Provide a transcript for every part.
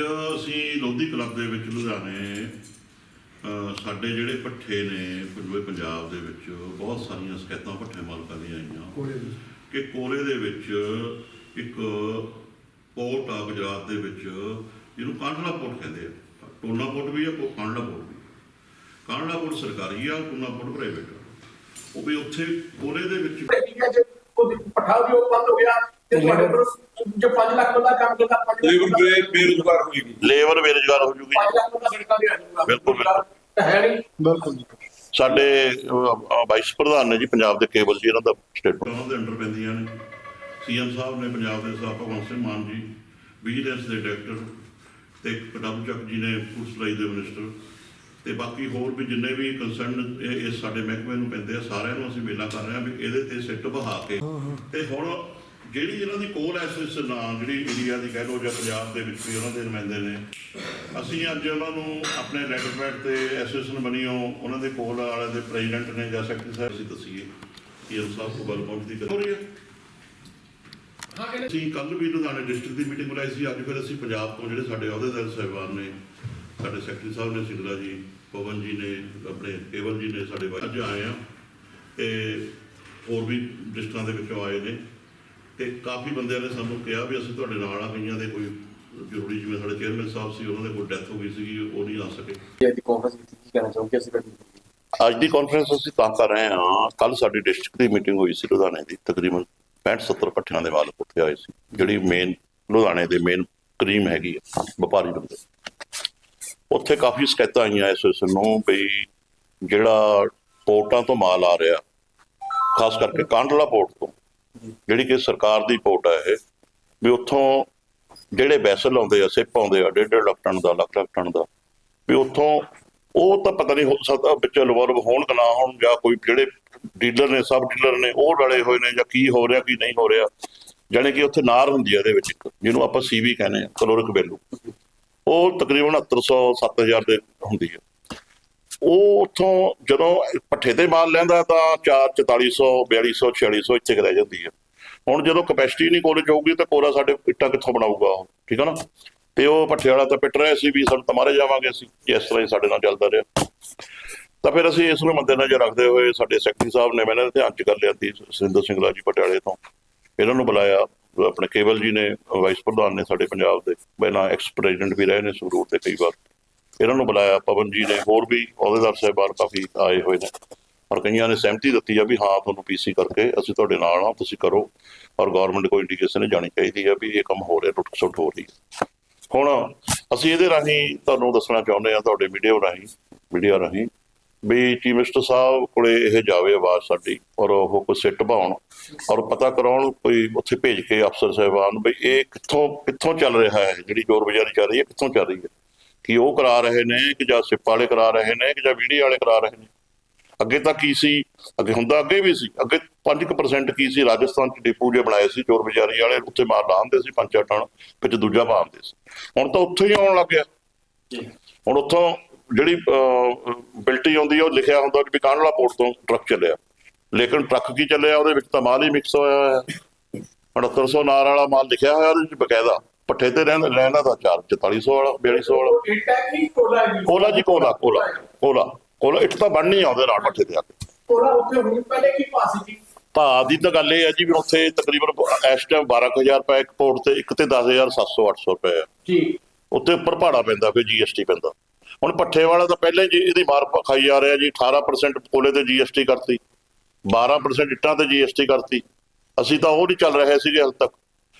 ਅਸੀਂ ਲੋਧੀ ਕਲੱਬ ਦੇ ਵਿੱਚ ਲੁਧਿਆਣੇ ਸਾਡੇ ਜਿਹੜੇ ਪੱਠੇ ਨੇ ਪੂਰੇ ਪੰਜਾਬ ਦੇ ਵਿੱਚ ਬਹੁਤ ਸਾਰੀਆਂ ਸ਼ਿਕਾਇਤਾਂ ਪੱਠੇ ਮਾਲਕਾਂ ਦੀਆਂ ਆਈਆਂ। ਕਿ ਕੋਲੇ ਦੇ ਵਿੱਚ ਇੱਕ ਪੋਰਟ ਆ ਗੁਜਰਾਤ ਦੇ ਵਿੱਚ ਜਿਹਨੂੰ ਕਾਂਡਲਾ ਪੋਰਟ ਕਹਿੰਦੇ ਆ। ਟੋਨਾ ਪੋਰਟ ਵੀ ਆ ਕੋ ਕਾਂਡਲਾ ਪੋਰਟ ਵੀ ਕਾਂਡਲਾ ਪੋਰਟ ਸਰਕਾਰੀ ਆ ਟੋਨਾ ਪੋਰਟ ਪ੍ਰਾਈਵੇਟ ਆ। ਉਹ ਵੀ ਉੱਥੇ ਕੋਲੇ ਦੇ ਵਿੱਚ ਪਠਾ ਵੀ ਉਹ ਬੰਦ ਹੋ ਗਿਆ ਤੇ ਤੁਹਾਡੇ ਕੋਲ ਜੋ 5 ਲੱਖ ਬੰਦਾ ਕੰਮ ਕਰਦਾ 5 ਲੇਬਰ ਬੇ ਬੇਰੁਜ਼ਗਾਰ ਹੋਏਗੀ ਲੇਬਰ ਬੇਰੁਜ਼ਗਾਰ ਹੋ ਜੂਗੀ। 5 ਲੱਖ ਬੰਦਾ ਸੜਕਾਂ ਤੇ ਆ ਜਾਊਗਾ। ਬਿਲਕੁਲ, ਹੈ ਨਹੀਂ। ਬਿਲਕੁਲ ਸਾਡੇ ਵਾਈਸ ਪ੍ਰਧਾਨ ਨੇ ਜੀ ਪੰਜਾਬ ਦੇ ਕੇਬਲ ਜੀ ਇਹਨਾਂ ਦਾ ਸਟੇਟਮੈਂਟ ਉਹਨਾਂ ਦੇ ਅੰਡਰ ਪੈਂਦੀਆਂ ਨੇ। ਸੀਐਮ ਸਾਹਿਬ ਨੇ ਪੰਜਾਬ ਦੇ ਸਾਹਿਬ ਭਗਵੰਤ ਸਿੰਘ ਮਾਨ ਜੀ ਵਿਜੀਲੈਂਸ ਦੇ ਡਾਇਰੈਕਟਰ ਤੇ ਪ੍ਰਤਾਪ ਚੱਕ ਜੀ ਨੇ ਫੂਡ ਸਪਲਾਈ ਦੇ ਮਿਨਿਸਟਰ ਤੇ ਬਾਕੀ ਹੋਰ ਵੀ ਜਿੰਨੇ ਵੀ ਕੰਸਰਨ ਇਹ ਸਾਡੇ ਮਹਿਕਮੇ ਨੂੰ ਪੈਂਦੇ ਆ ਸਾਰਿਆਂ ਨੂੰ ਅਸੀਂ ਮੇਲਾ ਕਰ ਰਹੇ ਹਾਂ ਵੀ ਇਹਦੇ ਤੇ ਸਿੱਟ ਬਹਾ ਕੇ। ਤੇ ਹੁਣ ਜਿਹੜੀ ਇਹਨਾਂ ਦੀ ਕੋਲ ਐਸਐਸ ਨਾਂ ਜਿਹੜੀ ਇੰਡੀਆ ਦੀ ਕਹਿ ਲਓ ਜਾਂ ਪੰਜਾਬ ਦੇ ਵਿੱਚ ਵੀ ਉਹਨਾਂ ਦੇ ਨੁਮਾਇੰਦੇ ਨੇ ਅਸੀਂ ਅੱਜ ਉਹਨਾਂ ਨੂੰ ਆਪਣੇ ਲੈਟਰ ਪੈਡ ਤੇ ਐਸੋਸੀਏਸ਼ਨ ਬਣੀਓ ਉਹਨਾਂ ਦੇ ਕੋਲ ਵਾਲੇ ਦੇ ਪ੍ਰੈਜ਼ੀਡੈਂਟ ਨੇ ਜਾਂ ਸੈਕਟਰੀ ਸਾਹਿਬ ਅਸੀਂ ਦੱਸੀਏ ਕਿ ਇਹ ਸਾਹਿਬ ਕੋਲ ਗੱਲ ਪਹੁੰਚਦੀ ਕਰ ਹੋ ਰਹੀ ਹੈ। ਹਾਂ ਕਹਿੰਦੇ ਅਸੀਂ ਕੱਲ ਵੀ ਲੁਧਿਆਣੇ ਡਿਸਟ੍ਰਿਕਟ ਦੀ ਮੀਟਿੰਗ ਬੁਲਾਈ ਸੀ ਅੱਜ ਫਿਰ ਅਸੀਂ ਪੰਜਾਬ ਤੋਂ ਜਿਹੜੇ ਸਾਡੇ ਅਹੁਦੇਦਾਰ ਸਾਹਿਬਾਨ ਨੇ ਸਾਡੇ ਸੈਕਟਰੀ ਸਾਹਿਬ ਨੇ ਸਿੰਗਲਾ ਜੀ ਪਵਨ ਜੀ ਨੇ ਆਪਣੇ ਕੇਵਲ ਜੀ ਨੇ ਸਾਡੇ ਅੱਜ ਆਏ ਆ ਤੇ ਹੋਰ ਵੀ ਡਿਸਟ੍ਰਿਕਟਾਂ ਦੇ ਵਿੱਚੋਂ ਆਏ ਨੇ। ਤੇ ਕਾਫੀ ਬੰਦਿਆਂ ਨੇ ਸਾਨੂੰ ਕਿਹਾ ਵੀ ਅਸੀਂ ਤੁਹਾਡੇ ਨਾਲ ਆ ਕਈਆਂ ਦੇ ਕੋਈ ਜ਼ਰੂਰੀ ਜਿਵੇਂ ਸਾਡੇ ਚੇਅਰਮੈਨ ਸਾਹਿਬ ਸੀ ਉਹਨਾਂ ਦੇ ਕੋਈ ਡੈਥ ਹੋ ਗਈ ਸੀਗੀ ਉਹ ਨਹੀਂ ਆ ਸਕੇ। ਅੱਜ ਦੀ ਕਾਨਫਰੰਸ ਵਿੱਚ ਕੀ ਕਹਿਣਾ ਚਾਹੋਗੇ ਅਸੀਂ ਅੱਜ ਦੀ ਕਾਨਫਰੰਸ ਅਸੀਂ ਤਾਂ ਕਰ ਰਹੇ ਹਾਂ। ਕੱਲ ਸਾਡੀ ਡਿਸਟ੍ਰਿਕਟ ਦੀ ਮੀਟਿੰਗ ਹੋਈ ਸੀ ਲੁਧਿਆਣੇ ਦੀ ਤਕਰੀਬਨ 65 70 ਪੱਠਿਆਂ ਦੇ ਮਾਲਕ ਉੱਥੇ ਆਏ ਸੀ ਜਿਹੜੀ ਮੇਨ ਲੁਧਿਆਣੇ ਦੇ ਮੇਨ ਕਰੀਮ ਹੈਗੀ ਹੈ ਵਪਾਰੀ ਬੰਦੇ। ਉੱਥੇ ਕਾਫੀ ਸ਼ਿਕਾਇਤਾਂ ਆਈਆਂ ਇਸ ਇਸ ਨੂੰ ਵੀ ਜਿਹੜਾ ਪੋਰਟਾਂ ਤੋਂ ਮਾਲ ਆ ਰਿਹਾ ਖਾਸ ਕਰਕੇ ਕਾਂਡਲਾ ਪੋਰਟ ਤੋਂ ਜਿਹੜੀ ਕਿ ਸਰਕਾਰ ਦੀ ਰਿਪੋਰਟ ਹੈ ਇਹ, ਵੀ ਉੱਥੋਂ ਜਿਹੜੇ ਵੈਸਲ ਆਉਂਦੇ ਆ, ਸਿਪ ਆਉਂਦੇ ਆ ਡੇਢ ਡੇਢ ਲੱਖ ਟਨ ਦਾ, ਲੱਖ ਲੱਖ ਟਨ ਦਾ, ਵੀ ਉੱਥੋਂ ਉਹ ਤਾਂ ਪਤਾ ਨਹੀਂ ਹੋ ਸਕਦਾ ਵਿੱਚ ਇਨਵੋਲਵ ਹੋਣ ਕਿ ਨਾ ਹੋਣ, ਜਾਂ ਕੋਈ ਜਿਹੜੇ ਡੀਲਰ ਨੇ ਸਬ ਡੀਲਰ ਨੇ, ਉਹ ਰਲੇ ਹੋਏ ਨੇ, ਜਾਂ ਕੀ ਹੋ ਰਿਹਾ, ਕੀ ਨਹੀਂ ਹੋ ਰਿਹਾ। ਜਾਣੀ ਕਿ ਉੱਥੇ ਨਾਰ ਹੁੰਦੀ ਹੈ ਇਹਦੇ ਵਿੱਚ ਇੱਕ, ਜਿਹਨੂੰ ਆਪਾਂ ਸੀਵੀ ਕਹਿੰਦੇ ਆ ਕਲੋਰਿਕ ਵੈਲੂ ਉਹ ਤਕਰੀਬਨ 6800 7000 ਦੇ ਹੁੰਦੀ ਹੈ ਉਹ ਉੱਥੋਂ ਜਦੋਂ ਪੱਠੇ ਤੇ ਮਾਲ ਲੈਂਦਾ ਤਾਂ 4 4400 4200 4600 ਇੱਥੇ ਰਹਿ ਜਾਂਦੀ ਹੈ ਹੁਣ ਜਦੋਂ ਕਪੈਸਿਟੀ ਨਹੀਂ ਕੋਲੇ ਜਾਊਗੀ ਤਾਂ ਕੋਲਾ ਸਾਡੇ ਇੱਟਾਂ ਕਿੱਥੋਂ ਬਣਾਊਗਾ ਉਹ? ਠੀਕ ਹੈ ਨਾ? ਤੇ ਉਹ ਪੱਠੇ ਵਾਲਾ ਤਾਂ ਪਿੱਟ ਰਿਹਾ ਸੀ ਵੀ ਸਾਨੂੰ ਤਾਂ ਜਾਵਾਂਗੇ ਅਸੀਂ ਇਸ ਤਰ੍ਹਾਂ ਹੀ ਸਾਡੇ ਨਾਲ ਚੱਲਦਾ ਰਿਹਾ। ਤਾਂ ਫਿਰ ਅਸੀਂ ਇਸ ਨੂੰ ਮੱਦੇ ਰੱਖਦੇ ਹੋਏ ਸਾਡੇ ਸੈਕਟਰੀ ਸਾਹਿਬ ਨੇ ਮੈਨਾਂ ਧਿਆਨ ਚ ਕਰ ਲਿਆ ਸੀ ਸਿੰਦਰ ਸਿੰਘਲਾ ਜੀ ਪਟਿਆਲੇ ਤੋਂ। ਇਹਨਾਂ ਨੂੰ ਬੁਲਾਇਆ, ਆਪਣੇ ਕੇਵਲ ਜੀ ਨੇ ਵਾਈਸ ਪ੍ਰਧਾਨ ਨੇ ਸਾਡੇ ਪੰਜਾਬ ਦੇ। ਪਹਿਲਾਂ ਐਕਸ ਪ੍ਰੈਜ਼ੀਡੈਂਟ ਵੀ ਰਹੇ ਨੇ ਸੰਗਰੂਰ ਦੇ ਕਈ ਵਾਰ। ਇਹਨਾਂ ਨੂੰ ਬੁਲਾਇਆ, ਪਵਨ ਜੀ ਨੇ, ਹੋਰ ਵੀ ਅਹੁਦੇਦਾਰ ਸਾਹਿਬਾਨ ਕਾਫੀ ਆਏ ਹੋਏ ਨੇ। ਔਰ ਕਈਆਂ ਨੇ ਸਹਿਮਤੀ ਦਿੱਤੀ ਆ ਵੀ ਹਾਂ, ਤੁਹਾਨੂੰ ਪੀਸੀ ਕਰਕੇ ਅਸੀਂ ਤੁਹਾਡੇ ਨਾਲ ਆ ਤੁਸੀਂ ਕਰੋ। ਔਰ ਗਵਰਨਮੈਂਟ ਕੋਈ ਇੰਡੀਕੇਸ਼ਨ ਹੈ ਜਾਣੀ ਚਾਹੀਦੀ ਆ ਵੀ ਇਹ ਕੰਮ ਹੋ ਰਿਹਾ ਟੁੱਟ ਸੁੱਟ ਹੋ ਰਹੀ ਹੈ ਹੁਣ ਅਸੀਂ ਇਹਦੇ ਰਾਹੀਂ ਤੁਹਾਨੂੰ ਦੱਸਣਾ ਚਾਹੁੰਦੇ ਆ, ਤੁਹਾਡੇ ਵੀਡੀਓ ਰਾਹੀਂ ਵੀਡੀਓ ਰਾਹੀਂ ਵੀ ਚੀਫ ਮਿਨਿਸਟਰ ਸਾਹਿਬ ਕੋਲੇ ਇਹ ਜਾਵੇ ਆਵਾਜ਼ ਸਾਡੀ ਔਰ ਉਹ ਕੋਈ ਸਿੱਟ ਪਾਉਣ ਔਰ ਪਤਾ ਕਰਾਉਣ ਕੋਈ ਉੱਥੇ ਭੇਜ ਕੇ ਅਫਸਰ ਸਾਹਿਬਾਨ ਵੀ ਇਹ ਕਿੱਥੋਂ ਕਿੱਥੋਂ ਚੱਲ ਰਿਹਾ ਹੈ, ਜਿਹੜੀ ਚੋਰ ਬਜ਼ਾਰੀ ਚੱਲ ਰਹੀ ਹੈ, ਕਿੱਥੋਂ ਚੱਲ ਰਹੀ ਹੈ? ਕਿ ਉਹ ਕਰਾ ਰਹੇ ਨੇ ਕਿ ਜਾਂ ਸਿਪ ਵਾਲੇ ਕਰਾ ਰਹੇ ਨੇ ਕਿ ਜਾਂ ਵੀਡੀਓ ਵਾਲੇ ਕਰਾ ਰਹੇ ਨੇ? ਅੱਗੇ ਤਾਂ ਕੀ ਸੀ? ਅੱਗੇ ਹੁੰਦਾ ਅੱਗੇ ਵੀ ਸੀ। ਅੱਗੇ 5% ਕੀ ਸੀ? ਰਾਜਸਥਾਨ ਚ ਡਿਪੂ ਜੇ ਬਣਾਏ ਸੀ ਚੋਰ ਬਜ਼ਾਰੀ ਵਾਲੇ ਉੱਥੇ ਮਾਲ ਲਾਉਂਦੇ ਸੀ ਪੰਜ ਚਾਰ ਟਨ ਵਿੱਚ ਦੂਜਾ ਪਾਉਂਦੇ ਸੀ। ਹੁਣ ਤਾਂ ਉੱਥੇ ਹੀ ਆਉਣ ਲੱਗ ਗਿਆ। ਹੁਣ ਉੱਥੋਂ ਜਿਹੜੀ ਬਿਲਟੀ ਆਉਂਦੀ ਉਹ ਲਿਖਿਆ ਹੁੰਦਾ ਕਿ ਕਾਂਡਲਾ ਪੋਰਟ ਤੋਂ ਟਰੱਕ ਚੱਲਿਆ। ਲੇਕਿਨ ਟਰੱਕ ਕੀ ਚੱਲਿਆ? ਉਹਦੇ ਵਿੱਚ ਤਾਂ ਮਾਲ ਹੀ ਮਿਕਸ ਹੋਇਆ ਹੋਇਆ। ਹੈ 6800 ਨਾਰ ਵਾਲਾ ਮਾਲ ਲਿਖਿਆ ਹੋਇਆ ਉਹਦੇ ਵਿੱਚ ਬਕਾਇਦਾ। ਪੱਠੇ ਤੇ ਰਹਿੰਦਾ ਰਹਿੰਦਾ ਤਾਂ 4 4400 ਵਾਲਾ 4200 ਵਾਲਾ। ਕੋਲਾ ਜੀ ਕੋਲਾ ਕੋਲਾ ਕੋਲਾ। ਕੋਲਾ ਇੱਟ ਤਾਂ ਬਣਨੀ ਆ ਉਹਦੇ ਨਾਲ ਪੱਠੇ ਤੇ ਆ ਕੇ। ਕੋਲਾ ਉੱਥੇ ਹੁਣ ਪਹਿਲੇ ਕੀ ਪਾਸ ਸੀ ਭਾਅ ਦੀ ਤਾਂ ਗੱਲ ਇਹ ਹੈ ਜੀ ਵੀ ਉੱਥੇ ਤਕਰੀਬਨ ਇਸ ਟਾਈਮ 12000 ਰੁਪਏ ਇੱਕ ਪੋਰਟ ਤੇ ਇੱਕ ਤੇ 10700 800 ਰੁਪਏ ਜੀ। ਉੱਤੇ ਉੱਪਰ ਭਾੜਾ ਪੈਂਦਾ ਫਿਰ ਜੀਐਸਟੀ ਪੈਂਦਾ। ਹੁਣ ਪੱਠੇ ਵਾਲਾ ਤਾਂ ਪਹਿਲਾਂ ਜੀ ਇਹਦੀ ਮਾਰ ਖਾਈ ਜਾ ਰਿਹਾ ਜੀ 18% ਕੋਲੇ ਤੇ ਜੀਐਸਟੀ ਕਰਤੀ 12% ਇੱਟਾਂ ਤੇ ਜੀਐਸਟੀ ਕਰਤੀ। ਅਸੀਂ ਤਾਂ ਉਹ ਨਹੀਂ ਚੱਲ ਰਹੇ ਸੀਗੇ ਹਾਲ ਤੱਕ।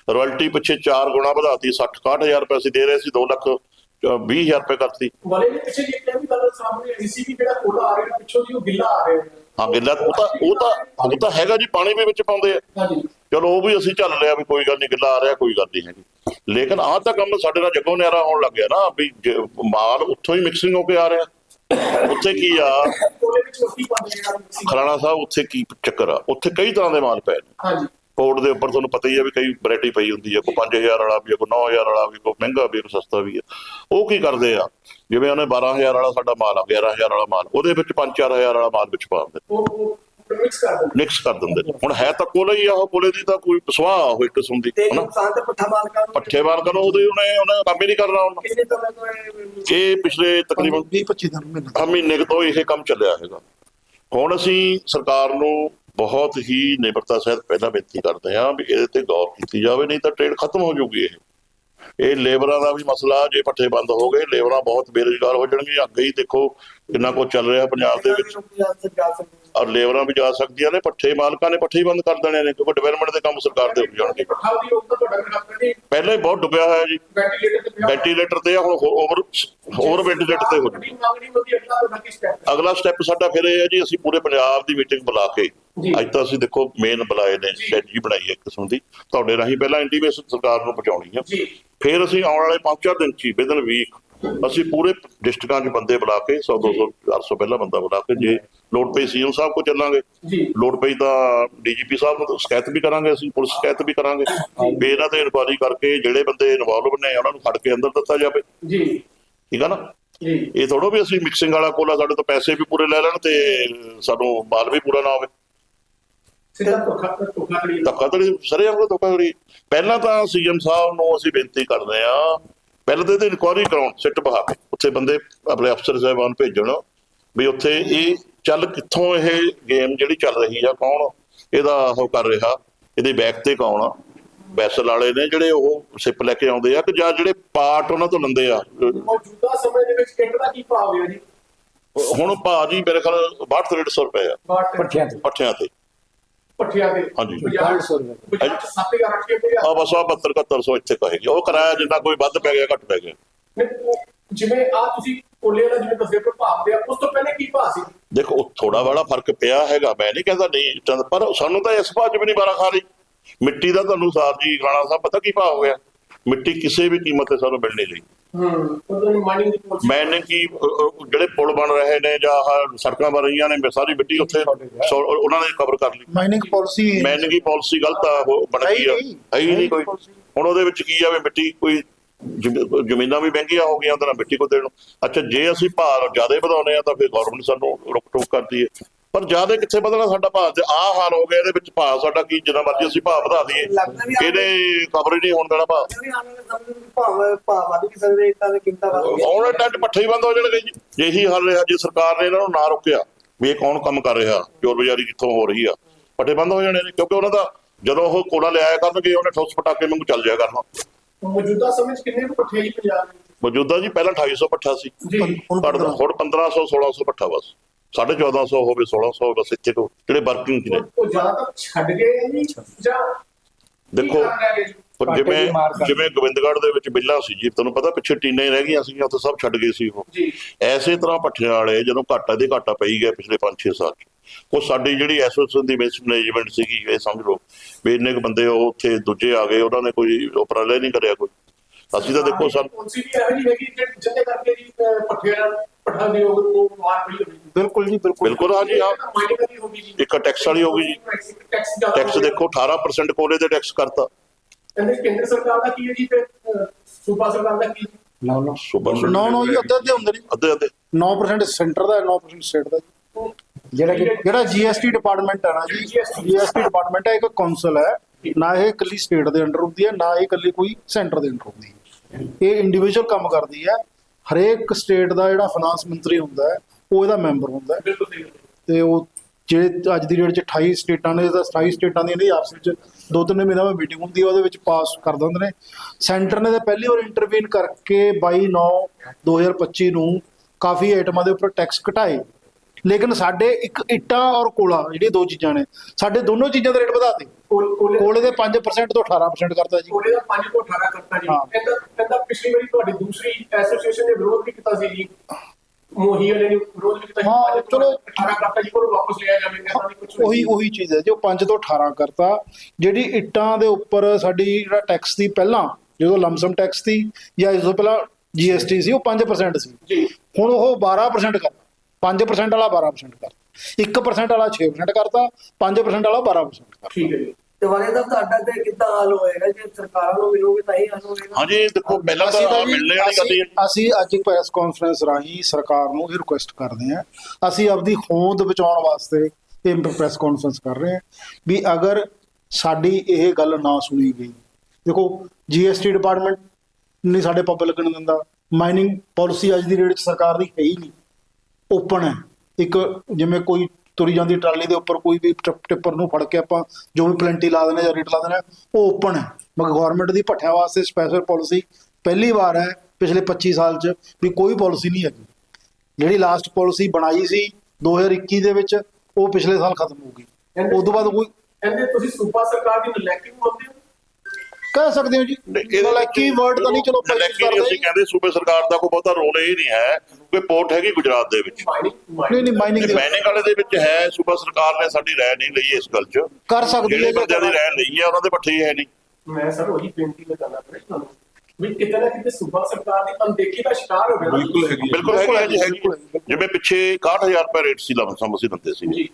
ਰਾਇਲਟੀ ਪਿੱਛੇ 4 ਗੁਣਾ ਵਧਾਤੀ 60 61000 ਰੁਪਏ ਅਸੀਂ ਦੇ ਰਹੇ ਸੀ 2 ਲੱਖ 20000 ਰੁਪਏ ਕਰਤੀ। ਵਾਲੇ ਨੇ ਪਿੱਛੇ ਜਿੱਤੇ ਵੀ ਗੱਲ ਸਾਹਮਣੇ ਆਈ ਸੀ ਵੀ ਜਿਹੜਾ ਕੋਲਾ ਆ ਰਿਹਾ ਪਿੱਛੋਂ ਦੀ ਉਹ ਗਿੱਲਾ ਆ ਰਿਹਾ। ਹੈ ਗਿੱਲਾ ਉਹ ਤਾਂ ਉਹ ਤਾਂ ਉਹ ਤਾਂ ਹੈਗਾ ਜੀ ਪਾਣੀ ਵੀ ਵਿੱਚ ਪਾਉਂਦੇ ਆ। ਹਾਂਜੀ। ਚਲੋ ਉਹ ਵੀ ਅਸੀਂ ਚੱਲ ਲਿਆ ਵੀ ਕੋਈ ਗੱਲ ਨਹੀਂ ਗਿੱਲਾ ਆ ਰਿਹਾ ਕੋਈ ਗੱਲ ਨਹੀਂ ਹੈਗੀ। ਲੇਕਿਨ ਆਹ ਤਾਂ ਕੰਮ ਸਾਡੇ ਨਾਲ ਜੱਗੋਂ ਨਿਆਰਾ ਹੋਣ ਲੱਗ ਗਿਆ ਨਾ ਵੀ ਮਾਲ ਉੱਥੋਂ ਹੀ ਮਿਕਸਿੰਗ ਹੋ ਕੇ ਆ ਰਿਹਾ। ਉੱਥੇ ਕੀ ਆ? ਖਰਾਣਾ ਸਾਹਿਬ ਉੱਥੇ ਕੀ ਚੱਕਰ ਆ? ਉੱਥੇ ਕਈ ਤਰ੍ਹਾਂ ਦੇ ਮਾਲ ਪਏ ਨੇ। ਹਾਂਜੀ। ਕੋਡ ਦੇ ਉੱਪਰ ਤੁਹਾਨੂੰ ਪਤਾ ਹੀ ਆ ਵੀ ਕਈ ਵੈਰਾਈਟੀ ਪਈ ਹੁੰਦੀ ਆ ਕੋਈ 5000 ਵਾਲਾ ਵੀ ਕੋਈ 9000 ਵਾਲਾ ਵੀ ਕੋਈ ਮਹਿੰਗਾ ਵੀ ਕੋਈ ਸਸਤਾ ਵੀ ਆ ਉਹ ਕੀ ਕਰਦੇ ਆ? ਜਿਵੇਂ ਉਹਨੇ 12000 ਵਾਲਾ ਸਾਡਾ ਮਾਲ ਆ 11000 ਵਾਲਾ ਮਾਲ ਉਹਦੇ ਵਿੱਚ 5-4000 ਵਾਲਾ ਮਾਲ ਵਿੱਚ ਪਾ ਦਿੰਦੇ। ਉਹ ਉਹ ਮਿਕਸ ਕਰ ਦਿੰਦੇ। ਮਿਕਸ ਕਰ ਦਿੰਦੇ। ਹੁਣ ਹੈ ਤਾਂ ਕੋਲੇ ਹੀ ਆ ਉਹ ਕੋਲੇ ਦੀ ਤਾਂ ਕੋਈ ਸੁਆਹ ਹੋਈ ਕਿਸਮ ਦੀ ਤੇ ਹਨਾ? ਨੁਕਸਾਨ ਤੇ ਪੱਠਾ ਮਾਲਕਾਂ ਨੂੰ ਪੱਠੇ ਵਾਰ ਕਰੋ ਉਹਦੇ ਉਹਨੇ ਉਹਨੇ ਕੰਮ ਹੀ ਨਹੀਂ ਕਰਨਾ ਉਹਨਾਂ ਇਹ ਪਿਛਲੇ ਤਕਰੀਬਨ 20 25 ਦਿਨ ਮਹੀਨੇ। ਆਹ ਤੋਂ ਇਹ ਕੰਮ ਚੱਲਿਆ ਹੈਗਾ। ਹੁਣ ਅਸੀਂ ਸਰਕਾਰ ਨੂੰ ਬਹੁਤ ਹੀ ਨਿਮਰਤਾ ਸਹਿਤ ਪਹਿਲਾਂ ਬੇਨਤੀ ਕਰਦੇ ਹਾਂ ਵੀ ਇਹਦੇ ਤੇ ਗੌਰ ਕੀਤੀ ਜਾਵੇ ਨਹੀਂ ਤਾਂ ਟ੍ਰੇਡ ਖਤਮ ਹੋ ਜਾਊਗੀ ਇਹ। ਇਹ ਲੇਬਰਾਂ ਦਾ ਵੀ ਮਸਲਾ ਜੇ ਪੱਠੇ ਬੰਦ ਹੋ ਗਏ ਲੇਬਰਾਂ ਬਹੁਤ ਬੇਰੁਜ਼ਗਾਰ ਹੋ ਜਾਣਗੀਆਂ। ਅੱਗੇ ਹੀ ਦੇਖੋ ਕਿੰਨਾ ਕੁ ਚੱਲ ਰਿਹਾ ਪੰਜਾਬ ਦੇ ਵਿੱਚ। ਔਰ ਲੇਬਰਾਂ ਵੀ ਜਾ ਸਕਦੀਆਂ ਨੇ ਪੱਠੇ ਮਾਲਕਾਂ ਨੇ ਪੱਠੇ ਬੰਦ ਕਰ ਦੇਣੇ ਨੇ ਕਿਉਂਕਿ ਡਿਵੈਲਪਮੈਂਟ ਦੇ ਕੰਮ ਸਰਕਾਰ ਦੇ ਹੋ ਜਾਣਗੇ। ਪਹਿਲਾਂ ਹੀ ਬਹੁਤ ਡੁੱਬਿਆ ਹੋਇਆ ਜੀ। ਵੈਂਟੀਲੇਟਰ ਤੇ ਹੁਣ ਓਵਰ ਓਵਰ ਵੈਂਟੀਲੇਟਰ ਤੇ ਹੋ ਅਗਲਾ ਸਟੈਪ ਸਾਡਾ ਫਿਰ ਇਹ ਹੈ ਜੀ ਅਸੀਂ ਪੂਰੇ ਪੰਜਾਬ ਦੀ ਮੀਟਿੰਗ ਬੁਲਾ ਕੇ। ਅੱਜ ਤਾਂ ਅਸੀਂ ਦੇਖੋ ਮੇਨ ਬੁਲਾਏ ਨੇ। ਸਟ੍ਰੈਟਜੀ ਬਣਾਈ ਹੈ ਕਿਸਮ ਦੀ। ਤੁਹਾਡੇ ਰਾਹੀਂ ਪਹਿਲਾਂ ਇੰਟੀਮੇਸ਼ਨ ਸਰਕਾਰ ਨੂੰ ਪਹੁੰਚਾਉਣੀ ਹੈ ਫਿਰ ਅਸੀਂ ਆਉਣ ਵਾਲੇ 5-4 ਦਿਨ ਚ ਵਿਦਨ ਵੀਕ ਅਸੀਂ ਪੂਰੇ ਡਿਸਟ੍ਰਿਕਟਾਂ 'ਚ ਬੰਦੇ ਬੁਲਾ ਕੇ 100 200 400 ਪਹਿਲਾਂ ਬੰਦਾ ਬੁਲਾ ਕੇ ਜੇ ਲੋਡ ਪਈ ਸੀਐਮ ਸਾਹਿਬ ਕੋ ਚੱਲਾਂਗੇ। ਜੀ। ਲੋਡ ਪਈ ਤਾਂ ਡੀਜੀਪੀ ਸਾਹਿਬ ਨੂੰ ਸ਼ਿਕਾਇਤ ਵੀ ਕਰਾਂਗੇ ਅਸੀਂ ਪੁਲਿਸ ਸ਼ਿਕਾਇਤ ਵੀ ਕਰਾਂਗੇ। ਵੀ ਇਹਨਾਂ ਤੇ ਇਨਕੁਆਇਰੀ ਕਰਕੇ ਜਿਹੜੇ ਬੰਦੇ ਇਨਵੋਲਵ ਨੇ ਉਹਨਾਂ ਨੂੰ ਫੜ ਕੇ ਅੰਦਰ ਦਿੱਤਾ ਜਾਵੇ। ਜੀ। ਠੀਕ ਆ ਨਾ? ਇਹ ਥੋੜੋ ਵੀ ਅਸੀਂ ਮਿਕਸਿੰਗ ਵਾਲਾ ਕੋਲਾ ਸਾਡੇ ਤੋਂ ਪੈਸੇ ਵੀ ਪੂਰੇ ਲੈ ਲੈਣ ਤੇ ਸਾਨੂੰ ਮਾਲ ਵੀ ਪੂਰਾ ਨਾ ਹੋਵੇ ਸਿੱਧਾ ਧੋਖਾ ਧੋਖਾ ਕਰੀ ਧੱਕਾ ਤੜੀ ਸਰੇ ਆਂਗੋ ਧੋਖਾ ਕਰੀ। ਪਹਿਲਾਂ ਤਾਂ ਸੀਐਮ ਸਾਹਿਬ ਨੂੰ ਅਸੀਂ ਬੇਨਤੀ ਕਰਦੇ ਆ ਪਹਿਲਾਂ ਤੇ ਇਹਦੀ ਇਨਕੁਆਇਰੀ ਕਰਾਉਣ ਸਿੱਟ ਬਹਾ ਕੇ ਉੱਥੇ ਬੰਦੇ ਆਪਣੇ ਅਫਸਰ ਸਾਹਿਬਾਨ ਭੇਜਣ ਵੀ ਉੱਥੇ ਇਹ ਚੱਲ ਕਿੱਥੋਂ ਇਹ ਗੇਮ ਜਿਹੜੀ ਚੱਲ ਰਹੀ ਆ ਕੌਣ ਇਹਦਾ ਉਹ ਕਰ ਰਿਹਾ ਇਹਦੇ ਬੈਕ ਤੇ ਕੌਣ ਆ? ਵੈਸਲ ਵਾਲੇ ਨੇ ਜਿਹੜੇ ਉਹ ਸਿਪ ਲੈ ਕੇ ਆਉਂਦੇ ਆ ਕਿ ਜਾਂ ਜਿਹੜੇ ਪਾਰਟ ਉਹਨਾਂ ਤੋਂ ਲੈਂਦੇ ਆ? ਮੌਜੂਦਾ ਸਮੇਂ ਦੇ ਵਿੱਚ ਕਿੱਟ ਦਾ ਕੀ ਭਾਅ ਹੋਇਆ ਜੀ? ਹੁਣ ਭਾਜੀ ਮੇਰੇ ਖਿਆਲ 6200 ਰੁਪਏ ਆ। ਪੱਠਿਆਂ ਤੇ ਪੱਠਿਆਂ ਤੇ। ਪੱਠਿਆਂ ਦੇ ਹਾਂਜੀ। ਬਾਜ਼ਾਰ 500 ਰੁਪਏ। ਬਾਜ਼ਾਰ ਚ 7000 ਅੱਠ ਹਜ਼ਾਰ ਆ ਬਸ ਆ 72 7100 ਇੱਥੇ ਕਹੇਗੀ ਉਹ ਕਿਰਾਇਆ ਜਿੰਨਾ ਕੋਈ ਵੱਧ ਪੈ ਗਿਆ ਘੱਟ ਪੈ ਗਿਆ। ਨਹੀਂ, ਉਹ ਜਿਵੇਂ ਆ ਤੁਸੀਂ ਕੋਲੇ ਦਾ ਜਿਵੇਂ ਦੱਸਿਆ ਭਾਅ ਦੇ ਆ ਉਸ ਤੋਂ ਪਹਿਲੇ ਕੀ ਭਾਅ ਸੀ? ਦੇਖੋ ਥੋੜਾ ਵਾਲਾ ਫ਼ਰਕ ਪਿਆ ਹੈਗਾ। ਮੈਂ ਨਹੀਂ ਕਹਿੰਦਾ ਨਹੀਂ ਚੰਦ ਪਰ ਸਾਨੂੰ ਤਾਂ ਇਸ ਭਾਅ 'ਚ ਵੀ ਨਹੀਂ ਬਾਰਾ ਖਾ ਰਹੀ। ਮਿੱਟੀ ਦਾ ਤੁਹਾਨੂੰ ਸਾਰ ਜੀ ਰਾਣਾ ਸਾਹਿਬ ਪਤਾ ਕੀ ਭਾਅ ਹੋ ਗਿਆ? ਮਿੱਟੀ ਕਿਸੇ ਵੀ ਕੀਮਤ ਤੇ ਸਾਨੂੰ ਮਿਲਣੀ ਨਹੀਂ। ਹੂੰ ਉਹਨਾਂ ਨੂੰ ਮਾਈਨਿੰਗ ਦੀ policy- ਮੈਨੇ ਕੀ ਜਿਹੜੇ ਪੁਲ ਬਣ ਰਹੇ ਨੇ ਜਾਂ ਆਹ ਸੜਕਾਂ ਬਣ ਰਹੀਆਂ ਨੇ ਸਾਰੀ ਮਿੱਟੀ ਉੱਥੇ ਸੋ- ਉਹਨਾਂ ਨੇ ਕਵਰ ਕਰ ਲਈ ਮਾਈਨਿੰਗ ਪਾਲਿਸੀ ਮੈਨੇ ਕੀ ਪਾਲਿਸੀ ਗਲਤ ਆ ਉਹ ਬਣ ਹੈ ਹੀ ਗਈ ਆ ਨਹੀਂ। ਹੈ ਹੀ ਨਹੀਂ ਕੋਈ। ਹੁਣ ਉਹਦੇ ਵਿੱਚ ਕੀ ਆਵੇ ਮਿੱਟੀ ਕੋਈ ਜ਼ਮੀ- ਜ਼ਮੀਨਾਂ ਵੀ ਮਹਿੰਗੀਆਂ ਹੋ ਗਈਆਂ ਉਹਦੇ ਨਾਲ ਮਿੱਟੀ ਕੋ ਦੇਣ ਨੂੰ। ਅੱਛਾ ਜੇ ਅਸੀਂ ਭਾਰ ਜ਼ਿਆਦਾ ਵਧਾਉਨੇ ਆ ਤਾਂ ਫਿਰ ਗਵਰਨਮੈਂਟ ਸਾਨੂੰ ਰੁਕ ਟੋਕ ਕਰਦੀ ਹੈ ਪਰ ਜ਼ਿਆਦਾ ਕਿੱਥੇ ਵਧਣਾ ਸਾਡਾ ਭਾਅ? ਤੇ ਆਹ ਹਾਲ ਹੋ ਗਿਆ ਇਹਦੇ ਵਿੱਚ ਭਾਅ ਸਾਡਾ ਕੀ ਜਿੰਨਾ ਮਰਜ਼ੀ ਅਸੀਂ ਭਾਅ ਵਧਾ ਦਈਏ। ਆ- ਇਹਨੇ ਖਬਰ ਹੀ ਨਹੀਂ ਹੋਣ ਦੇਣਾ ਭਾਅ। ਟਾਈਮ 'ਚ ਪੱਠੇ ਹੀ ਬੰਦ ਹੋ ਜਾਣਗੇ ਜੀ। ਇਹੀ ਹੱਲ ਰਿਹਾ ਜੇ ਸਰਕਾਰ ਨੇ ਇਹਨਾਂ ਨੂੰ ਨਾ ਰੋਕਿਆ ਵੀ ਇਹ ਕੌਣ ਕੰਮ ਕਰ ਰਿਹਾ ਚੋਰ ਬਜ਼ਾਰੀ ਕਿੱਥੋਂ ਹੋ ਰਹੀ ਆ। ਪੱਠੇ ਬੰਦ ਹੋ ਜਾਣੇ ਨੇ ਕਿਉਂਕਿ ਉਹਨਾਂ ਦਾ ਜਦੋਂ ਉਹ ਕੋਲਾ ਲਿਆਇਆ ਕਰਨਗੇ ਉਹਨੇ ਠੋਸ ਪਟਾਕੇ ਵਾਂਗੂ ਚੱਲ ਜਾਇਆ ਕਰਨਾ। ਮੌਜੂਦਾ ਸਮੇਂ 'ਚ ਕਿੰਨੇ ਪੱਠੇ ਜੀ ਪੰਜਾਬ ਮੌਜੂਦਾ ਜੀ ਪਹਿਲਾਂ 2800 ਪੱਠਾ ਸੀ। ਹੁਣ ਹੁਣ 1500 1600 ਪੱਠਾ ਬਸ। 1450 ਹੋਵੇ 1600 ਬਸ ਇੱਥੇ ਤੋਂ ਜਿਹੜੇ ਵਰਕਿੰਗ ਨੇ। ਉਹ ਜ਼ਿਆਦਾਤਰ ਛੱਡ ਗਏ ਨਹੀਂ ਜਾਂ ਦੇਖੋ ਕੀ? ਪਰ ਜਿਵੇਂ ਜਿਵੇਂ ਗੋਬਿੰਦਗੜ੍ਹ ਦੇ ਵਿੱਚ ਬਿੱਲਾ ਸੀ ਜੀ ਤੁਹਾਨੂੰ ਪਤਾ ਪਿੱਛੇ ਟੀਨਾਂ ਹੀ ਰਹਿ ਗਈਆਂ ਸੀਗੀਆਂ ਉੱਥੇ ਸਭ ਛੱਡ ਗਏ ਸੀ ਉਹ। ਜੀ। ਐਸੇ ਤਰ੍ਹਾਂ ਪੱਠਿਆਂ ਵਾਲੇ ਜਦੋਂ ਘਾਟਾ ਦੇ ਘਾਟਾ ਪਈ ਗਿਆ ਪਿਛਲੇ 5-6 ਸਾਲ ਚ ਉਹ ਸਾਡੀ ਜਿਹੜੀ ਐਸੋਸੀਏਸ਼ਨ ਦੀ ਮੈਨੇਜਮੈਂਟ ਸੀਗੀ ਇਹ ਸਮਝ ਲਓ ਵੀ ਇੰਨੇ ਕੁ ਬੰਦੇ ਉਹ ਉੱਥੇ ਦੂਜੇ ਆ ਗਏ ਉਹਨਾਂ ਨੇ ਕੋਈ ਉਪਰਾਲੇ ਨਹੀਂ ਕਰਿਆ ਕੋਈ। ਅਸੀਂ ਤਾਂ ਦੇਖੋ ਸਾਨੂੰ ਪੁਲਿਸ ਵੀ ਇਹੋ ਜਿਹੀ ਹੈਗੀ ਕਿ ਜਿਹਦੇ ਕਰਕੇ ਜੀ ਪੱਠਿਆਂ ਪੱਠਾ ਦੀ ਉਹ ਨੂੰ ਮਾਰ ਪਈ ਹੋਈ ਬਿਲਕੁਲ ਜੀ ਬਿਲਕੁਲ। ਬਿਲਕੁਲ ਹਾਂ ਜੀ ਹਾਂ। ਦੀ ਇੱਕ ਟੈਕਸ ਵਾਲੀ ਹੋ ਗਈ ਜੀ। ਟੈਕਸ। ਦੇਖੋ 18% ਕੋਲੇ ਤੇ ਟੈਕਸ ਕਰਤਾ। ਕਹਿੰਦੇ ਕੇਂਦਰ ਸਰਕਾਰ ਦਾ ਕੀ ਹੈ ਜੀ ਤੇ ਸੂਬਾ ਸਰਕਾਰ ਦਾ ਕੀ ਨੋ ਨੋ। ਸੁਬਾ ਨੋ ਨੋ ਜੀ ਅੱਧੇ ਅੱਧੇ ਹੁੰਦੇ ਨੇ। ਅੱਧੇ ਅੱਧੇ। 9% ਸੈਂਟਰ ਦਾ 9% ਸਟੇਟ ਦਾ। ਜਿਹੜਾ ਕਿ ਜਿਹੜਾ ਜੀਐਸਟੀ ਡਿਪਾਰਟਮੈਂਟ ਹੈ ਨਾ ਜੀ ਜੀਐਸਟੀ ਡਿਪਾਰਟਮੈਂਟ ਹੈ ਇੱਕ ਕੌਂਸਲ ਹੈ। ਨਾ ਇਹ ਇਕੱਲੀ ਸਟੇਟ ਦੇ ਅੰਡਰ ਹੁੰਦੀ ਹੈ ਨਾ ਇਹ ਇਕੱਲੀ ਕੋਈ ਸੈਂਟਰ ਦੇ ਅੰਡਰ ਹੁੰਦੀ ਹੈ। ਇਹ ਇੰਡੀਵਿਜੂਅਲ ਕੰਮ ਕਰਦੀ ਹੈ। ਹਰੇਕ ਸਟੇਟ ਦਾ ਜਿਹੜਾ ਫਾਈਨਾਂਸ ਮੰਤਰੀ ਹੁੰਦਾ ਹੈ ਉਹ ਇਹਦਾ ਮੈਂਬਰ ਹੁੰਦਾ ਹੈ। ਬਿਲਕੁਲ ਸਹੀ। ਤੇ ਉਹ ਜਿਹੜੇ ਅੱਜ ਦੀ ਡੇਟ 'ਚ 28 ਸਟੇਟਾਂ ਨੇ ਤਾਂ 27 ਸਟੇਟਾਂ ਦੀਆਂ ਨੇ ਆਪਸ ਵਿੱਚ ਦੋ ਤਿੰਨ ਮਹੀਨਾ ਵਿੱਚ ਮੀਟਿੰਗ ਹੁੰਦੀ ਹੈ ਉਹਦੇ ਵਿੱਚ ਪਾਸ ਕਰ ਦਿੰਦੇ ਨੇ। ਸੈਂਟਰ ਨੇ ਤਾਂ ਪਹਿਲੀ ਵਾਰ ਇੰਟਰਵੀਨ ਕਰਕੇ 22 9 2025 ਨੂੰ ਕਾਫੀ ਆਈਟਮਾਂ ਦੇ ਉੱਪਰ ਟੈਕਸ ਘਟਾਏ। ਲੇਕਿਨ ਸਾਡੇ ਇੱਕ ਇੱਟਾਂ ਔਰ ਕੋਲਾ ਜਿਹੜੀ ਦੋ ਚੀਜ਼ਾਂ ਨੇ ਸਾਡੇ ਦੋਨੋਂ ਚੀਜ਼ਾਂ ਦੇ ਰੇਟ ਵਧਾਤੇ। ਕੋਲ- ਦੇ 5% ਤੋਂ 18% ਕਰਤਾ ਜੀ। ਕੋਲੇ ਦਾ 5 ਤੋਂ 18 ਕਰਤਾ ਜੀ। ਕਹਿੰਦਾ ਕਹਿੰਦਾ ਪਿਛਲੀ ਵਾਰੀ ਤੁਹਾਡੀ ਦੂਸਰੀ ਐਸੋਸੀਏਸ਼ਨ ਨੇ ਵਿਰੋਧ ਵੀ ਕੀਤਾ ਸੀ ਜੀ। ਮੋਹੀ ਵਾਲੇ ਨੇ ਵਿਰੋਧ ਵੀ ਕੀਤਾ ਹਾਂ, ਚਲੋ। 18 ਕਰਤਾ ਜੀ ਕੋਲ ਵਾਪਸ ਲਿਆ ਜਾਵੇ। ਕਹਿੰਦਾ ਨਹੀਂ ਕੁਝ ਉਹੀ ਉਹੀ ਚੀਜ਼ ਹੈ ਜੋ 5 ਤੋਂ 18 ਕਰਤਾ। ਜਿਹੜੀ ਇੱਟਾਂ ਦੇ ਉੱਪਰ ਸਾਡੀ ਜਿਹੜਾ ਟੈਕਸ ਸੀ ਪਹਿਲਾਂ ਜਦੋਂ ਲਮਸਮ ਟੈਕਸ ਸੀ ਜਾਂ ਇਸ ਤੋਂ ਪਹਿਲਾਂ ਜੀਐਸਟੀ ਸੀ ਉਹ 5% ਸੀ। ਜੀ। ਹੁਣ ਉਹ 12% ਕਰਤਾ। 5% ਵਾਲਾ 12% ਕਰਤਾ 1% ਵਾਲਾ 6% ਕਰਤਾ 5% ਵਾਲਾ 12% ਕਰਤਾ ਠੀਕ ਹੈ ਜੀ। ਤੇ ਵਾਲੇ ਦਾ ਤੁਹਾਡਾ ਤੇ ਕਿੱਦਾਂ ਹੱਲ ਹੋਏਗਾ? ਜੇ ਸਰਕਾਰਾਂ ਨੂੰ ਮਿਲੋਗੇ ਤਾਂ ਹੀ ਹੱਲ ਹੋਏਗਾ। ਹਾਂਜੀ ਦੇਖੋ ਪਹਿਲਾਂ ਤਾਂ ਮਿਲਣੇ ਵਾਲੀ ਗੱਲ ਹੀ ਅਸੀਂ- ਅਸੀਂ ਅੱਜ ਇੱਕ ਪ੍ਰੈਸ ਕਾਨਫਰੰਸ ਰਾਹੀਂ ਸਰਕਾਰ ਨੂੰ ਇਹ ਰਿਕੁਐਸਟ ਕਰਦੇ ਹਾਂ ਅਸੀਂ ਆਪਦੀ ਹੋਂਦ ਬਚਾਉਣ ਵਾਸਤੇ ਇਹ ਪ੍ਰੈਸ ਕਾਨਫਰੰਸ ਕਰ ਰਹੇ ਹਾਂ ਵੀ ਅਗਰ ਸਾਡੀ ਇਹ ਗੱਲ ਨਾ ਸੁਣੀ ਗਈ। ਦੇਖੋ ਜੀਐਸਟੀ ਡਿਪਾਰਟਮੈਂਟ ਨਹੀਂ ਸਾਡੇ ਪੱਬ ਲੱਗਣ ਦਿੰਦਾ। ਮਾਈਨਿੰਗ ਪਾਲਿਸੀ ਅੱਜ ਦੀ ਡੇਟ 'ਚ ਸਰਕਾਰ ਦੀ ਹੈ ਹੀ ਨਹੀਂ। ਓਪਨ ਹੈ। ਇੱਕ ਜਿਵੇਂ ਕੋਈ ਤੁਰੀ ਜਾਂਦੀ ਟਰਾਲੀ ਦੇ ਉੱਪਰ ਕੋਈ ਵੀ ਟਿਪ- ਟਿੱਪਰ ਨੂੰ ਫੜ ਕੇ ਆਪਾਂ ਜੋ ਵੀ ਪਲੈਂਟੀ ਲਾ ਦਿੰਦੇ ਜਾਂ ਰੇਟ ਲਾ ਦਿੰਦੇ ਉਹ ਓਪਨ ਹੈ। ਮਗਰ ਗਵਰਨਮੈਂਟ ਦੀ ਭੱਠਿਆਂ ਵਾਸਤੇ ਸਪੈਸ਼ਲ ਪਾਲਿਸੀ ਪਹਿਲੀ ਵਾਰ ਹੈ ਪਿਛਲੇ 25 ਸਾਲ 'ਚ ਵੀ ਕੋਈ ਪਾਲਿਸੀ ਨਹੀਂ ਹੈਗੀ। ਜਿਹੜੀ ਲਾਸਟ ਪਾਲਿਸੀ ਬਣਾਈ ਸੀ 2021 ਦੇ ਵਿੱਚ ਉਹ ਪਿਛਲੇ ਸਾਲ ਖਤਮ ਹੋ ਗਈ। ਉਸ ਤੋਂ ਬਾਅਦ ਕੋਈ ਕਹਿੰਦੇ ਤੁਸੀਂ ਸੂਬਾ ਸਰਕਾਰ ਦੀ ਨਲੈਕੀ ਮੰਨਦੇ ਹੋ? ਕਹਿ ਸਕਦੇ ਹੋ ਜੀ? ਮਤਲਬ ਕੀ ਵਰਡ ਤਾਂ ਨਹੀਂ ਚਲੋ ਕਰਦੇ। ਅਸੀਂ ਕਹਿੰਦੇ ਸੂਬੇ ਸਰਕਾਰ ਦਾ ਕੋਈ ਬਹੁਤਾ ਰੋਲ ਇਹ ਨਹੀਂ ਹੈ ਕਿ ਪੋਰਟ ਹੈਗੀ ਗੁਜਰਾਤ ਦੇ ਵਿੱਚ। ਨਹੀਂ ਨਹੀਂ ਮਾਈਨਿੰਗ ਤੇ ਮਾਈਨਿੰਗ ਵਾਲੇ ਦੇ ਵਿੱਚ ਹੈ ਸੂਬਾ ਸਰਕਾਰ ਨੇ ਸਾਡੀ ਰਾਏ ਨਹੀਂ ਲਈ ਇਸ ਗੱਲ 'ਚ। ਕਰ ਸਕਦੀ ਹੈ ਜਿਹੜੇ ਦੀ ਰਾਏ ਲਈ ਹੈ ਉਹਨਾਂ ਦੇ ਪੱਠੇ ਹੈ ਨਹੀਂ। ਮੈਂ ਸਰ ਉਹੀ ਬੇਨਤੀ ਕਰਨਾ ਪੜੇ ਤੁਹਾਨੂੰ ਵੀ ਕਿਤੇ ਨਾ ਕਿਤੇ ਸੂਬਾ ਸਰਕਾਰ ਦੀ ਅਣਦੇਖੀ ਦਾ ਸ਼ਿਕਾਰ ਹੋ ਗਿਆ। ਬਿਲਕੁਲ ਹੈਗੀ ਹੈ। ਜੀ ਹੈਗੀ ਹੈ। ਜਿਵੇਂ ਪਿੱਛੇ 61000 ਰੁਪਏ ਰੇਟ ਸੀ ਲਮਸਮ ਅਸੀਂ ਦਿੰਦੇ ਸੀ ਜੀ।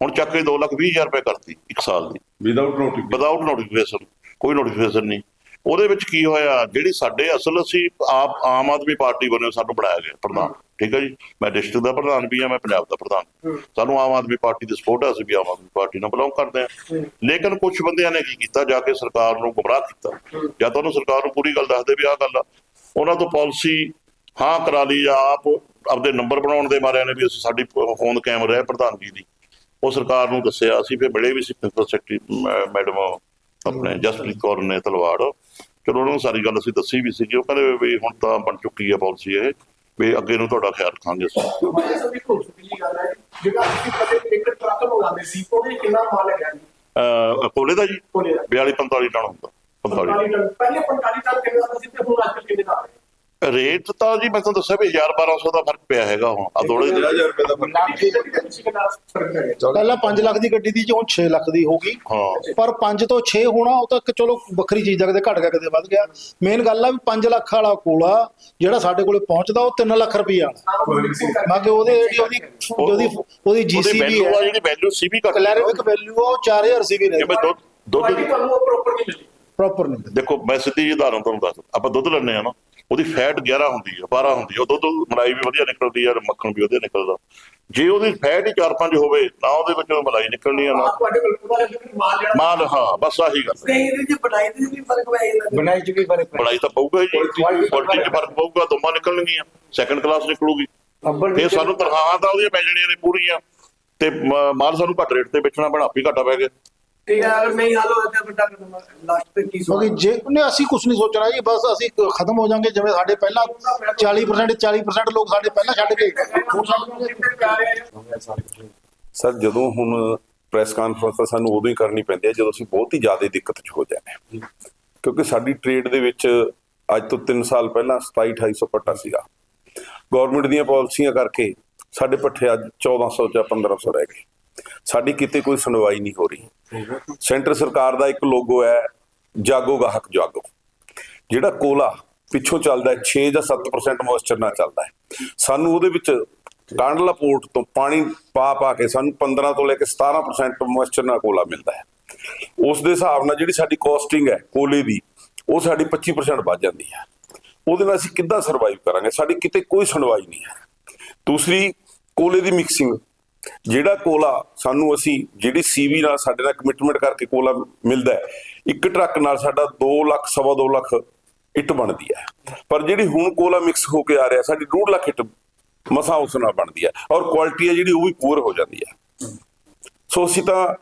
ਹੁਣ ਚੱਕ ਕੇ 2 ਲੱਖ 20000 ਰੁਪਏ ਕਰਤੀ ਇੱਕ ਸਾਲ ਦੀ। ਵਿਦਆਊਟ ਨੋਟਿਸ ਵਿਦਆਊਟ ਨੋਟੀਫਿਕੇਸ਼ਨ ਕੋਈ ਨੋਟੀਫਿਕੇਸ਼ਨ ਨਹੀਂ। ਉਹਦੇ ਵਿੱਚ ਕੀ ਹੋਇਆ ਜਿਹੜੀ ਸਾਡੇ ਅਸਲ ਅਸੀਂ ਆਪ ਆਮ ਆਦਮੀ ਪਾਰਟੀ ਵੱਲੋਂ ਸਾਨੂੰ ਬਣਾਇਆ ਗਿਆ ਪ੍ਰਧਾਨ ਠੀਕ ਹੈ ਜੀ? ਮੈਂ ਡਿਸਟ੍ਰਿਕਟ ਦਾ ਪ੍ਰਧਾਨ ਵੀ ਹਾਂ ਮੈਂ ਪੰਜਾਬ ਦਾ ਪ੍ਰਧਾਨ। ਸਾਨੂੰ ਆਮ ਆਦਮੀ ਪਾਰਟੀ ਦੀ ਸਪੋਰਟ ਹੈ ਅਸੀਂ ਵੀ ਆਮ ਆਦਮੀ ਪਾਰਟੀ ਨਾਲ ਬਿਲੋਂਗ ਕਰਦੇ ਹਾਂ। ਲੇਕਿਨ ਕੁਝ ਬੰਦਿਆਂ ਨੇ ਕੀ ਕੀਤਾ ਜਾ ਕੇ ਸਰਕਾਰ ਨੂੰ ਗੁੰਮਰਾਹ ਕੀਤਾ। ਜਾਂ ਤਾਂ ਉਹਨੂੰ ਸਰਕਾਰ ਨੂੰ ਪੂਰੀ ਗੱਲ ਦੱਸਦੇ ਵੀ ਆਹ ਗੱਲ ਆ। ਉਹਨਾਂ ਤੋਂ ਪਾਲਿਸੀ ਹਾਂ ਕਰਾ ਲਈ ਜਾਂ ਆਪ ਆਪਦੇ ਨੰਬਰ ਬਣਾਉਣ ਦੇ ਮਾਰਿਆਂ ਨੇ ਵੀ ਅਸੀਂ ਸਾਡੀ ਹੋਂਦ ਕਾਇਮ ਰਹੇ ਪ੍ਰਧਾਨਗੀ ਦੀ। ਉਹ ਸਰਕਾਰ ਨੂੰ ਦੱਸਿਆ ਅਸੀਂ ਫਿਰ ਮਿਲੇ ਵੀ ਸੀ ਪ੍ਰਿੰਸੀਪਲ ਸੈਕਟਰੀ ਮੈਡਮ ਆਪਣੇ ਜਸਪ੍ਰੀਤ ਕੌਰ ਨੇ ਤਲਵਾੜ। ਚਲੋ ਉਹਨਾਂ ਨੂੰ ਸਾਰੀ ਗੱਲ ਅਸੀਂ ਦੱਸੀ ਵੀ ਸੀ ਉਹ ਕਹਿੰਦੇ ਵੀ ਹੁਣ ਤਾਂ ਬਣ ਚੁੱਕੀ ਹੈ ਪਾਲਿਸੀ ਇਹ ਵੀ ਅੱਗੇ ਨੂੰ ਤੁਹਾਡਾ ਖਿਆਲ ਰੱਖਾਂਗੇ ਅਸੀਂ। ਸਭ ਇੱਕ ਹੋ ਗੱਲ ਹੈ ਜਿਹੜਾ ਅਸੀਂ ਕਦੇ ਇੱਕ ਟਰੱਕ ਮੰਗਾਉਂਦੇ ਸੀ ਉਹਦੇ ਕਿੰਨਾ ਮਾਲ ਹੈਗਾ ਜੀ ਕੋਲੇ ਦਾ ਜੀ? ਕੋਲੇ ਦਾ। 42 45 ਟਨ ਹੁੰਦਾ 45 45 ਟਨ। ਪਹਿਲੇ 45 ਟਨ ਕਿੰਨੇ ਦਾ ਸੀ ਤੇ ਹੁਣ ਅੱਜ ਕੱਲ੍ਹ ਕਿੰਨੇ ਦਾ ਆ ਰਿਹਾ ਰੇਟ ਤਾਂ ਜੀ ਮੈਂ ਤੁਹਾਨੂੰ ਦੱਸਿਆ ਵੀ 1000 1200 ਦਾ ਫ਼ਰਕ ਪਿਆ ਹੈਗਾ ਹੁਣ। ਆ ਥੋੜੇ ਜਿਹੇ 50000 ਰੁਪਏ ਦਾ ਫ਼ਰਕ ਹੈ ਪਹਿਲਾਂ 5 ਲੱਖ ਦੀ ਗੱਡੀ ਦੀ ਜੋ 6 ਲੱਖ ਦੀ ਹੋ ਗਈ। ਹਾਂ। ਪਰ 5 ਤੋਂ 6 ਹੋਣਾ ਉਹ ਤਾਂ ਇੱਕ ਚਲੋ ਵੱਖਰੀ ਚੀਜ਼ ਆ ਕਦੇ ਘਟ ਗਿਆ ਕਦੇ ਵੱਧ ਗਿਆ। ਮੇਨ ਗੱਲ ਆ ਵੀ 5 ਲੱਖ ਵਾਲਾ ਕੋਲਾ ਜਿਹੜਾ ਸਾਡੇ ਕੋਲੇ ਪਹੁੰਚਦਾ ਉਹ 3 ਲੱਖ ਰੁਪਈਆ ਵਾਲਾ। ਮਿਕਸਿੰਗ ਮੈਂ ਕਿ ਉਹਦੇ ਜਿਹੜੀ ਉਹਦੀ ਉਹਦੀ ਉਹਦੀ ਵੈਲਿਊ ਆ ਹੈ। ਜਿਹੜੀ ਵੈਲਿਊ ਸੀ ਵੀ ਘੱਟ ਕਲੈਰਿਫਿਕ ਵੈਲਿਊ ਉਹ 4000 ਸੀ ਵੀ ਜਿਵੇਂ ਰਹੇ ਦੁੱਧ ਦੁੱਧ ਤੁਹਾਨੂੰ ਪ੍ਰੋਪਰ ਨਹੀਂ ਮਿਲੀ ਪ੍ਰੋਪਰ ਨਹੀਂ ਦੇਖੋ ਮੈਂ ਸਿੱਧੀ ਉਦਾਹਰਨ ਤੁਹਾਨੂੰ ਦੱਸ ਆਪਾਂ ਦੁੱਧ ਲੈਂਦੇ ਆ ਨਾ। ਉਹਦੀ ਫੈਟ 11 ਹੁੰਦੀ ਆ 12 ਹੁੰਦੀ ਆ। ਉਹ ਦੁੱਧ ਮਲਾਈ ਵੀ ਵਧੀਆ ਨਿਕਲਦੀ ਆ ਔਰ ਮੱਖਣ ਵੀ ਵਧੀਆ ਨਿਕਲਦਾ। ਜੇ ਉਹਦੀ ਫੈਟ ਹੀ 4-5 ਹੋਵੇ ਨਾ ਉਹਦੇ ਵਿੱਚੋਂ ਮਲਾਈ ਨਿਕਲਣੀ ਆ ਨਾ ਤੁਹਾਡੇ ਕੋਲ ਪੂਰਾ ਮਾਲ ਜਿਹੜਾ ਮਾਲ ਹਾਂ ਬਸ ਆਹੀ ਗੱਲ। ਕਈ ਇਹਦੇ ਚ ਬਣਾਈ ਦੇ ਵੀ ਫ਼ਰਕ ਪੈ ਜਾਂਦਾ। ਬਣਾਈ ਚ ਵੀ ਫ਼ਰਕ ਮਲਾਈ ਤਾਂ ਪਊਗਾ ਹੀ ਜੀ। ਕੁਆਲਿਟੀ 'ਚ ਫ਼ਰਕ ਪਊਗਾ ਦੋਵਾਂ ਨਿਕਲਣਗੀਆਂ। Second class ਨਿਕਲੂਗੀ। ਇਹ ਸਾਨੂੰ ਤਨਖਾਹਾਂ ਤਾਂ ਉਹਦੀਆਂ ਮਿਲ ਜਾਣੀਆਂ ਨੇ ਪੂਰੀਆਂ। ਤੇ ਮਾਲ ਸਾਨੂੰ ਘੱਟ ਰੇਟ ਤੇ ਵੇਚਣਾ ਪੈਣਾ ਆਪੀ ਘਾਟਾ ਪੈ ਗਿਆ। ਠੀਕ ਹੈ ਅਗਰ ਨਹੀਂ ਹੱਲ ਹੋਇਆ ਤਾਂ ਵੱਡਾ ਕਦਮ ਲਾਸਟ ਤੇ ਕੀ ਕਿਉਂਕਿ ਸੋਚਣਾ ਜੇ ਉਹਨੇ ਅਸੀਂ ਕੁਝ ਨਹੀਂ ਸੋਚਣਾ ਜੀ ਬਸ ਅਸੀਂ ਖਤਮ ਹੋ ਜਾਾਂਗੇ ਜਿਵੇਂ ਸਾਡੇ ਪਹਿਲਾਂ 40% 40% ਲੋਕ ਸਾਡੇ ਪਹਿਲਾਂ ਛੱਡ ਗਏ। ਹੁਣ ਸਾਡੇ ਕਿੰਨੇ ਪਿਆਰੇ ਆ ਸਰ ਜਦੋਂ ਹੁਣ ਪ੍ਰੈਸ ਕਾਨਫਰੰਸ ਤਾਂ ਸਾਨੂੰ ਉਦੋਂ ਹੀ ਕਰਨੀ ਪੈਂਦੀ ਹੈ ਜਦੋਂ ਅਸੀਂ ਬਹੁਤ ਹੀ ਜ਼ਿਆਦਾ ਦਿੱਕਤ 'ਚ ਹੋ ਜਾਂਦੇ ਹਾਂ। ਕਿਉਂਕਿ ਸਾਡੀ ਟ੍ਰੇਡ ਦੇ ਵਿੱਚ ਅੱਜ ਤੋਂ 3 ਸਾਲ ਪਹਿਲਾਂ 27 2800 ਪੱਟਾ ਸੀਗਾ। ਗਵਰਨਮੈਂਟ ਦੀਆਂ ਪਾਲਿਸੀਆਂ ਕਰਕੇ ਸਾਡੇ ਪੱਠੇ ਅੱਜ 1400 ਜਾਂ 1500 ਰਹਿ ਗਏ। ਸਾਡੀ ਕਿਤੇ ਕੋਈ ਸੁਣਵਾਈ ਨਹੀਂ ਹੋ ਰਹੀ। ਸੈਂਟਰ ਸਰਕਾਰ ਦਾ ਇੱਕ ਲੋਗੋ ਹੈ, ਜਾਗੋ ਗਾਹਕ ਜਾਗੋ। ਜਿਹੜਾ ਕੋਲਾ ਪਿੱਛੋਂ ਚੱਲਦਾ ਹੈ 6 ਜਾਂ 7% ਮੋਇਸਚਰ ਨਾਲ ਚੱਲਦਾ ਹੈ। ਸਾਨੂੰ ਉਹਦੇ ਵਿੱਚ ਕਾਂਡਲਾ ਪੋਰਟ ਤੋਂ ਪਾਣੀ ਪਾ ਪਾ ਕੇ ਸਾਨੂੰ 15 ਤੋਂ ਲੈ ਕੇ 17% ਮੋਇਸਚਰ ਨਾਲ ਕੋਲਾ ਮਿਲਦਾ ਹੈ। ਉਸ ਦੇ ਹਿਸਾਬ ਨਾਲ ਜਿਹੜੀ ਸਾਡੀ ਕੋਸਟਿੰਗ ਹੈ ਕੋਲੇ ਦੀ, ਉਹ ਸਾਡੀ 25% ਵੱਧ ਜਾਂਦੀ ਹੈ। ਉਹਦੇ ਨਾਲ ਅਸੀਂ ਕਿੱਦਾਂ ਸਰਵਾਈਵ ਕਰਾਂਗੇ? ਸਾਡੀ ਕਿਤੇ ਕੋਈ ਸੁਣਵਾਈ ਨਹੀਂ ਹੈ। ਦੂਸਰੀ, ਕੋਲੇ ਦੀ ਮਿਕਸਿੰਗ ਜਿਹੜਾ ਕੋਲਾ ਸਾਨੂੰ ਅਸੀਂ ਜਿਹੜੀ ਸੀਵੀ ਨਾਲ ਸਾਡੇ ਨਾਲ ਕਮਿਟਮੈਂਟ ਕਰਕੇ ਕੋਲਾ ਮਿਲਦਾ ਇੱਕ ਟਰੱਕ ਨਾਲ ਸਾਡਾ 2 ਲੱਖ, ਸਵਾ 2 ਲੱਖ ਇੱਟ ਬਣਦੀ ਹੈ। ਪਰ ਜਿਹੜੀ ਹੁਣ ਕੋਲਾ ਮਿਕਸ ਹੋ ਕੇ ਆ ਰਿਹਾ, ਸਾਡੀ 2 ਲੱਖ ਇੱਟ ਮਸਾ ਉਸ ਨਾਲ ਬਣਦੀ ਹੈ ਔਰ ਕੁਆਲਿਟੀ ਹੈ ਜਿਹੜੀ ਉਹ ਵੀ ਪੂਰ ਹੋ ਜਾਂਦੀ ਹੈ। ਸੋ ਅਸੀਂ ਤਾਂ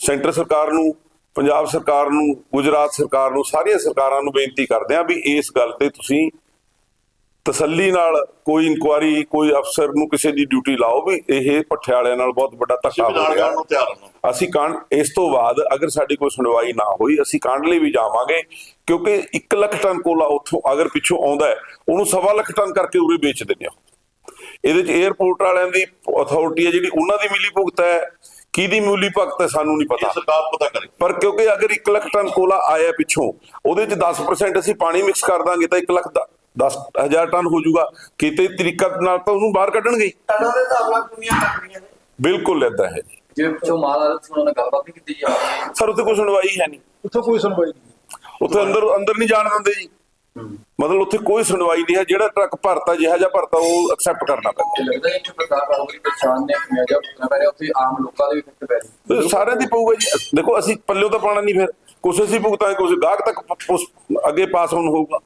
ਸੈਂਟਰ ਸਰਕਾਰ ਨੂੰ, ਪੰਜਾਬ ਸਰਕਾਰ ਨੂੰ, ਗੁਜਰਾਤ ਸਰਕਾਰ ਨੂੰ ਸਾਰੀਆਂ ਸਰਕਾਰਾਂ ਨੂੰ ਬੇਨਤੀ ਕਰਦੇ ਹਾਂ ਵੀ ਇਸ ਗੱਲ ਤੇ ਤੁਸੀਂ ਤਸੱਲੀ ਨਾਲ ਕੋਈ ਇਨਕੁਆਰੀ ਕੋਈ ਅਫਸਰ ਨੂੰ ਕਿਸੇ ਦੀ ਡਿਊਟੀ ਲਾਓ ਵੀ ਇਹ ਪੱਠੇ ਵਾਲਿਆਂ ਨਾਲ ਬਹੁਤ ਵੱਡਾ ਧੱਕਾ ਹੋ ਹਾਂ ਅਸੀਂ ਕਾਂਡ ਇਸ ਤੋਂ ਬਾਅਦ ਅਗਰ ਸਾਡੀ ਕੋਈ ਸੁਣਵਾਈ ਨਾ ਹੋਈ ਅਸੀਂ ਕਾਂਡ ਲਈ ਵੀ ਜਾਵਾਂਗੇ ਕਿਉਂਕਿ 1 ਲੱਖ ਟਨ ਕੋਲਾ ਉੱਥੋਂ ਅਗਰ ਪਿੱਛੋਂ ਆਉਂਦਾ ਹੈ ਉਹਨੂੰ ਸਵਾ ਲੱਖ ਟਨ ਕਰਕੇ ਉਰੇ ਵੇਚ ਦਿੰਦੇ ਆ ਇਹਦੇ ਚ 에어ਪੋਰਟ ਵਾਲਿਆਂ ਦੀ ਅਥਾਰਟੀ ਹੈ ਜਿਹੜੀ ਉਹਨਾਂ ਦੀ ਮਿਲੀ ਭੁਗਤ ਹੈ ਕਿਹਦੀ ਮਿਲੀ ਭੁਗਤ ਹੈ ਸਾਨੂੰ ਨਹੀਂ ਪਤਾ। ਸਰਕਾਰ ਪਤਾ ਕਰੇ। ਪਰ ਕਿਉਂਕਿ ਅਗਰ 1 ਲੱਖ ਟਨ ਕੋਲਾ ਆਇਆ ਪਿੱਛੋਂ ਉਹਦੇ ਚ 10% ਅਸੀਂ ਪਾਣੀ ਮਿਕਸ ਕਰ ਦਾਂਗੇ ਤਾਂ 1 ਲੱਖ 10000 ਟਨ ਹੋ ਜਾਊਗਾ। ਕਿਤੇ ਤਰੀਕਾ ਨਾਲ ਤਾਂ ਉਹਨੂੰ ਬਾਹਰ ਕੱਢਣਗੇ ਹੀ। ਟਨਾਂ ਦੇ ਹਿਸਾਬ ਨਾਲ ਦੁਨੀਆ ਲੱਗਦੀਆਂ ਨੇ ਬਿਲਕੁਲ ਏਦਾਂ ਹੈ ਜੀ। ਜੇ ਪਿੱਛੋਂ ਮਾਲ ਆ ਰਿਹਾ ਸੀ ਉਹਨਾਂ ਨਾਲ ਗੱਲਬਾਤ ਨਹੀਂ ਕੀਤੀ ਜਾ ਰਹੀ। ਸਰ ਉੱਥੇ ਕੋਈ ਸੁਣਵਾਈ ਹੈ ਨਹੀਂ। ਉੱਥੇ ਕੋਈ ਸੁਣਵਾਈ ਨਹੀਂ। ਉੱਥੇ ਅੰਦਰ ਅੰਦਰ ਨਹੀਂ ਜਾਣ ਦਿੰਦੇ ਜੀ। ਮਤਲਬ ਉੱਥੇ ਕੋਈ ਸੁਣਵਾਈ ਨਹੀਂ ਹੈ। ਜਿਹੜਾ ਟਰੱਕ ਭਰਤਾ ਜਿਹਾ ਜਿਹਾ ਭਰਤਾ ਉਹ ਐਕਸੈਪਟ ਕਰਨਾ ਪੈਂਦਾ। ਲੱਗਦਾ ਹੈ ਕਿ ਪ੍ਰਕਾਰ ਕਰੋਗੇ ਪਛਾਣ ਨੇ ਕਿਵੇਂ ਜਾ ਕਰਨਾ ਪੈ ਰਿਹਾ ਉੱਥੇ ਆਮ ਲੋਕਾਂ ਦੇ ਵੀ ਫਿੱਟ ਪੈ ਰਹੀ। ਸਾਰਿਆਂ ਦੀ ਪਊਗਾ ਜੀ। ਦੇਖੋ ਅਸੀਂ ਪੱਲਿਓ ਤਾਂ ਪਾਣਾ ਨਹੀਂ ਫਿਰ। ਕੁਛ ਅਸੀਂ ਭੁਗਤਾਂ ਕੁਛ ਗਾਹਕ ਤੱਕ ਅੱਗੇ ਪਾਸ ਹੋਣ ਹੋਊਗਾ।